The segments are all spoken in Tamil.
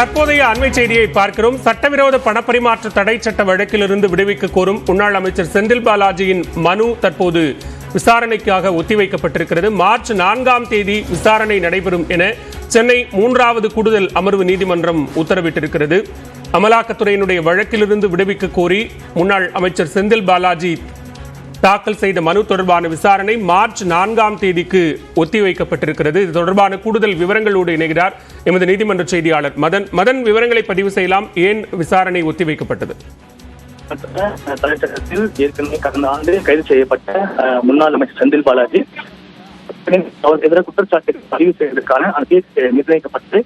தற்போதைய அண்மை செய்தியை பார்க்கிறோம். சட்டவிரோத பணப்பரிமாற்ற தடை சட்ட வழக்கிலிருந்து விடுவிக்க கோரும் முன்னாள் அமைச்சர் செந்தில் பாலாஜியின் மனு தற்போது விசாரணைக்காக ஒத்திவைக்கப்பட்டிருக்கிறது. மார்ச் நான்காம் தேதி விசாரணை நடைபெறும் என சென்னை மூன்றாவது கூடுதல் அமர்வு நீதிமன்றம் உத்தரவிட்டிருக்கிறது. அமலாக்கத்துறையினுடைய வழக்கிலிருந்து விடுவிக்க கோரி முன்னாள் அமைச்சர் செந்தில் பாலாஜி தாக்கல் செய்த மனு தொடர்பான விசாரணை மார்ச் நான்காம் தேதிக்கு ஒத்திவைக்கப்பட்டிருக்கிறது. இது தொடர்பான கூடுதல் விவரங்களோடு இணைகிறார் எமது நீதிமன்ற செய்தியாளர் மதன். மதன் விவரங்களை பதிவு செய்யலாம். ஏன் விசாரணை ஒத்திவைக்கப்பட்டது? தலைச்சகத்தில் ஏற்கனவே கடந்த ஆண்டு கைது செய்யப்பட்ட முன்னாள் அமைச்சர் செந்தில் பாலாஜி அவர் எதிராக குற்றச்சாட்டு பதிவு செய்வதற்கான அந்த நிர்ணயிக்கப்பட்டு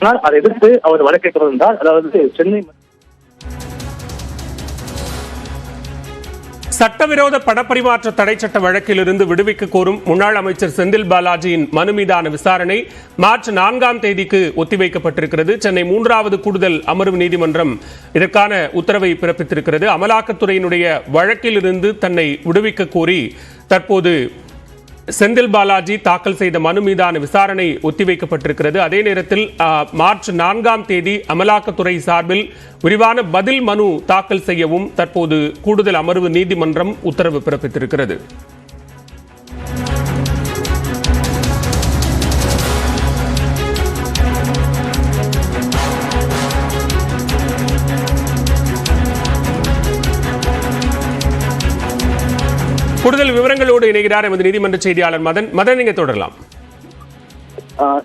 ஆனால் அதை எதிர்த்து அவர் வழக்கை தொடர்ந்தார். அதாவது சென்னை சட்டவிரோத பணப்பரிமாற்ற தடை சட்ட வழக்கிலிருந்து விடுவிக்க கோரும் முன்னாள் அமைச்சர் செந்தில் பாலாஜியின் மனு மீதான விசாரணை மார்ச் நான்காம் தேதிக்கு ஒத்திவைக்கப்பட்டிருக்கிறது. சென்னை மூன்றாவது கூடுதல் அமர்வு நீதிமன்றம் இதற்கான உத்தரவை பிறப்பித்திருக்கிறது. அமலாக்கத்துறையினுடைய வழக்கிலிருந்து தன்னை விடுவிக்க கோரி தற்போது செந்தில் பாலாஜி தாக்கல் செய்த மனு மீதான விசாரணை ஒத்திவைக்கப்பட்டிருக்கிறது. அதே நேரத்தில் மார்ச் நான்காம் தேதி அமலாக்கத்துறை சார்பில் விரிவான பதில் மனு தாக்கல் செய்யவும் தற்போது கூடுதல் அமர்வு நீதிமன்றம் உத்தரவு பிறப்பித்திருக்கிறது. கூடுதல் விவரங்களோடு இணைகிறார் எமது நீதிமன்ற செய்தியாளர் மதன். மதன் நீங்க தொடரலாம்.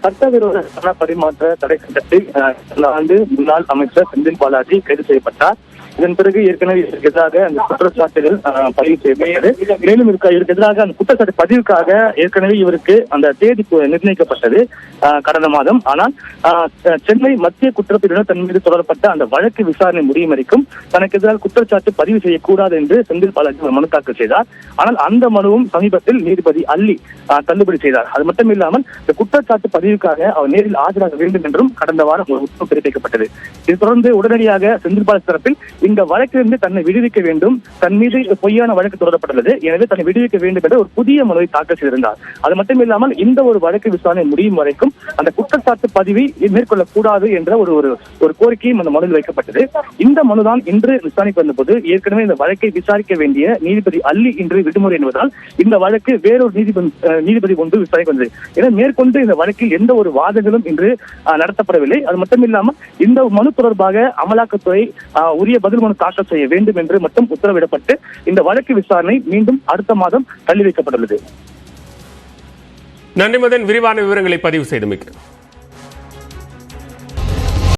சட்டவிரோத பண பரிமாற்ற தடை சட்டத்தில் கடந்த ஆண்டு முன்னாள் அமைச்சர் செந்தில் பாலாஜி கைது செய்யப்பட்டார். இதன் பிறகு ஏற்கனவே இதற்கு எதிராக அந்த குற்றச்சாட்டுகள் பதிவு செய்யப்பட்டது. மேலும் இதற்கு எதிராக அந்த குற்றச்சாட்டு பதிவுக்காக ஏற்கனவே இவருக்கு அந்த தேதி நிர்ணயிக்கப்பட்டது கடந்த மாதம். ஆனால் சென்னை மத்திய குற்றப்பிரிவினர் தன் மீது தொடரப்பட்ட அந்த வழக்கு விசாரணை முடியும் வரைக்கும் தனக்கு எதிராக குற்றச்சாட்டு பதிவு செய்யக்கூடாது என்று செந்தில் பாலாஜி மனு தாக்கல் செய்தார். ஆனால் அந்த மனுவும் சமீபத்தில் நீதிபதி அள்ளி தள்ளுபடி செய்தார். அது மட்டும் இல்லாமல் இந்த குற்றச்சாட்டு பதிவுக்காக அவர் நேரில் ஆஜராக வேண்டும் என்றும் கடந்த வாரம் ஒரு உத்தரவு பிறப்பிக்கப்பட்டது. இது தொடர்ந்து உடனடியாக செந்தில் பாலாஜி தரப்பில் இந்த வழக்கிலிருந்து தன்னை விடுவிக்க வேண்டும். தன் மீது பொய்யான வழக்கு தொடரப்பட்டுள்ளது. எனவே தன்னை விடுவிக்க வேண்டும் என்ற ஒரு புதிய மனுவை தாக்கல் செய்திருந்தார். அது மட்டும் இல்லாமல் இந்த ஒரு வழக்கு விசாரணை முடியும் வரைக்கும் அந்த குற்றச்சாட்டு பதிவை மேற்கொள்ளக்கூடாது என்ற ஒரு ஒரு கோரிக்கையும் அந்த மனுவில் வைக்கப்பட்டது. இந்த மனுதான் இன்று விசாரணைக்கு வந்தபோது ஏற்கனவே இந்த வழக்கை விசாரிக்க வேண்டிய நீதிபதி அள்ளி இன்று விடுமுறை என்பதால் இந்த வழக்கு வேறொரு நீதிபதி அஹ், நீதிபதி ஒன்று விசாரணைக்கு வந்தது. என மேற்கொண்டு இந்த வழக்கில் எந்த ஒரு வாதங்களும் இன்று அஹ், நடத்தப்படவில்லை. அது மட்டும் இல்லாமல் இந்த மனு தொடர்பாக அமலாக்கத்துறை அஹ், உரிய பதில் மனு தாக்கல் செய்ய வேண்டும் என்று மட்டும் உத்தரவிடப்பட்டு இந்த வழக்கு விசாரணை மீண்டும் அடுத்த மாதம் தள்ளி வைக்கப்பட்டுள்ளது. நன்றி மதன். விரிவான விவரங்களை பதிவு செய்தமைக்கு